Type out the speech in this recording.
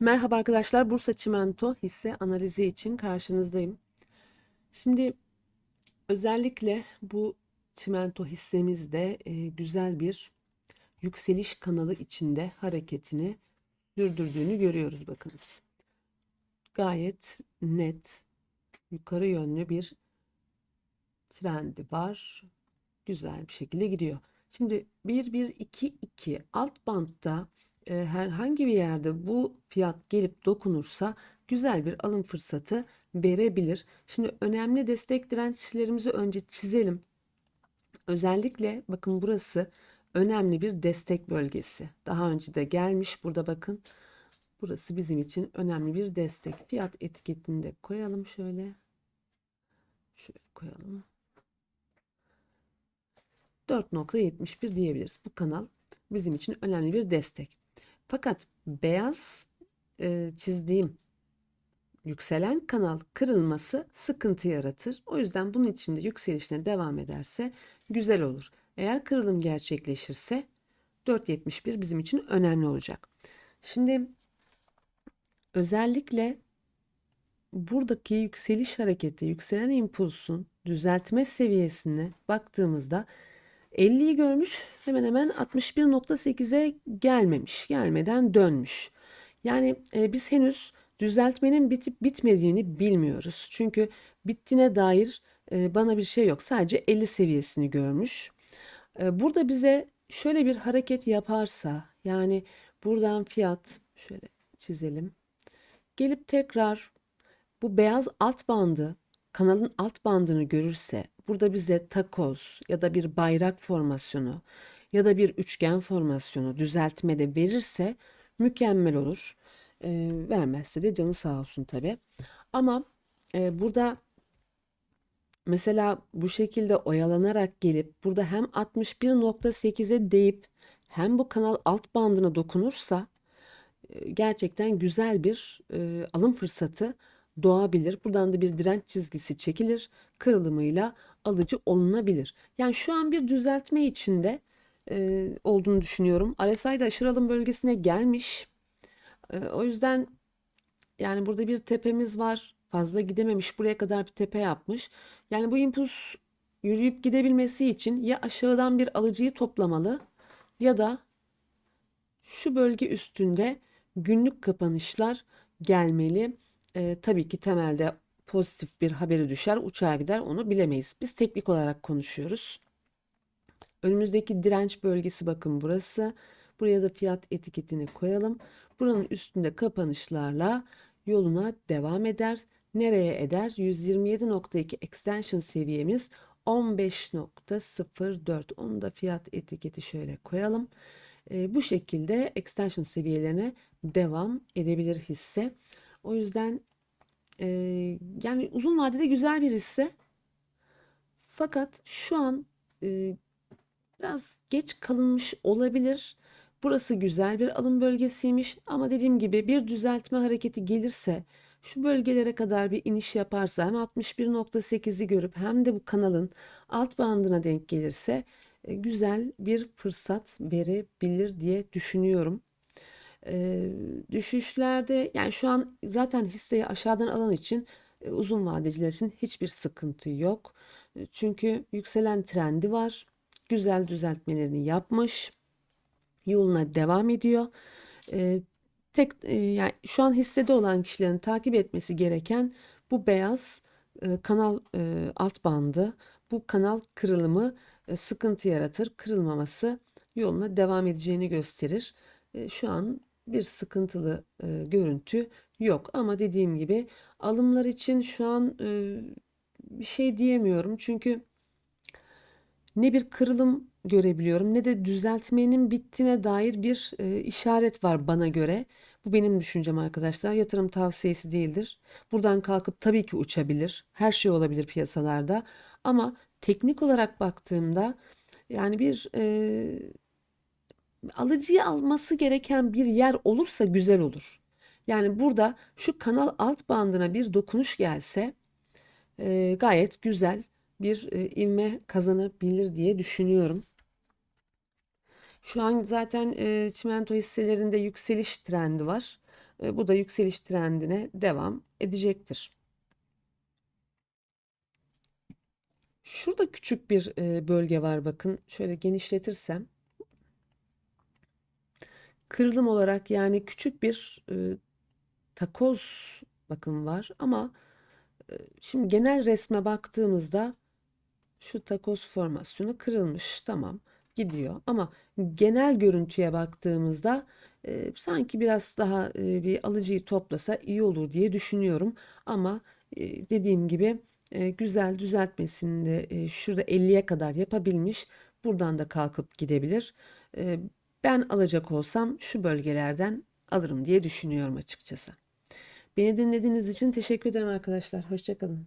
Merhaba arkadaşlar, Bursa Çimento hisse analizi için karşınızdayım. Şimdi özellikle bu çimento hissemizde e, güzel bir yükseliş kanalı içinde hareketini sürdürdüğünü görüyoruz bakınız. Gayet net yukarı yönlü bir trendi var. Güzel bir şekilde gidiyor. Şimdi 1-1-2-2 alt bantta herhangi bir yerde bu fiyat gelip dokunursa güzel bir alım fırsatı verebilir. Şimdi önemli destek dirençlerimizi önce çizelim. Özellikle bakın burası önemli bir destek bölgesi. Daha önce de gelmiş burada bakın. Burası bizim için önemli bir destek. Fiyat etiketini de koyalım şöyle. Şöyle koyalım. 4.71 diyebiliriz. Bu kanal bizim için önemli bir destek. Fakat beyaz e, çizdiğim yükselen kanal kırılması sıkıntı yaratır. O yüzden bunun içinde yükselişine devam ederse güzel olur. Eğer kırılım gerçekleşirse 4.71 bizim için önemli olacak. Şimdi özellikle buradaki yükseliş hareketi, yükselen impulsun düzeltme seviyesine baktığımızda 50'yi görmüş hemen hemen 61.8'e gelmemiş. Gelmeden dönmüş. Yani e, biz henüz düzeltmenin bitip bitmediğini bilmiyoruz. Çünkü bittiğine dair e, bana bir şey yok. Sadece 50 seviyesini görmüş. E, burada bize şöyle bir hareket yaparsa yani buradan fiyat şöyle çizelim. Gelip tekrar bu beyaz alt bandı kanalın alt bandını görürse burada bize takoz ya da bir bayrak formasyonu ya da bir üçgen formasyonu düzeltme de verirse mükemmel olur. E, vermezse de canı sağ olsun tabi. Ama e, burada mesela bu şekilde oyalanarak gelip burada hem 61.8'e deyip hem bu kanal alt bandına dokunursa e, gerçekten güzel bir e, alım fırsatı doğabilir. Buradan da bir direnç çizgisi çekilir. Kırılımıyla alıcı olunabilir. Yani şu an bir düzeltme içinde e, olduğunu düşünüyorum. RSI de aşırı alım bölgesine gelmiş. E, o yüzden yani burada bir tepemiz var. Fazla gidememiş. Buraya kadar bir tepe yapmış. Yani bu impuls yürüyüp gidebilmesi için ya aşağıdan bir alıcıyı toplamalı ya da şu bölge üstünde günlük kapanışlar gelmeli. E, tabii ki temelde pozitif bir haberi düşer, uçağa gider onu bilemeyiz. Biz teknik olarak konuşuyoruz. Önümüzdeki direnç bölgesi bakın burası. Buraya da fiyat etiketini koyalım. Buranın üstünde kapanışlarla yoluna devam eder. Nereye eder? 127.2 extension seviyemiz 15.04. Onu da fiyat etiketi şöyle koyalım. E, bu şekilde extension seviyelerine devam edebilir hisse. O yüzden e, yani uzun vadede güzel bir hisse. Fakat şu an e, biraz geç kalınmış olabilir. Burası güzel bir alım bölgesiymiş ama dediğim gibi bir düzeltme hareketi gelirse şu bölgelere kadar bir iniş yaparsa hem 61.8'i görüp hem de bu kanalın alt bandına denk gelirse güzel bir fırsat verebilir diye düşünüyorum. E, düşüşlerde yani şu an zaten hisseyi aşağıdan alan için e, uzun vadeciler için hiçbir sıkıntı yok. Çünkü yükselen trendi var. Güzel düzeltmelerini yapmış. Yoluna devam ediyor. E, tek e, yani şu an hissede olan kişilerin takip etmesi gereken bu beyaz e, kanal e, alt bandı. Bu kanal kırılımı e, sıkıntı yaratır. Kırılmaması yoluna devam edeceğini gösterir. E, şu an bir sıkıntılı e, görüntü yok. Ama dediğim gibi alımlar için şu an e, bir şey diyemiyorum. Çünkü ne bir kırılım görebiliyorum ne de düzeltmenin bittiğine dair bir e, işaret var bana göre. Bu benim düşüncem arkadaşlar. Yatırım tavsiyesi değildir. Buradan kalkıp tabii ki uçabilir. Her şey olabilir piyasalarda. Ama teknik olarak baktığımda yani bir e, alıcıyı alması gereken bir yer olursa güzel olur. Yani burada şu kanal alt bandına bir dokunuş gelse e, gayet güzel bir e, ivme kazanabilir diye düşünüyorum. Şu an zaten e, çimento hisselerinde yükseliş trendi var. E, bu da yükseliş trendine devam edecektir. Şurada küçük bir e, bölge var bakın. Şöyle genişletirsem. Kırılım olarak yani küçük bir e, takoz bakın var ama e, şimdi genel resme baktığımızda şu takoz formasyonu kırılmış. Tamam gidiyor ama genel görüntüye baktığımızda e, sanki biraz daha e, bir alıcıyı toplasa iyi olur diye düşünüyorum. Ama e, dediğim gibi e, güzel düzeltmesini de e, şurada 50'ye kadar yapabilmiş. Buradan da kalkıp gidebilir. E, ben alacak olsam şu bölgelerden alırım diye düşünüyorum açıkçası. Beni dinlediğiniz için teşekkür ederim arkadaşlar. Hoşçakalın.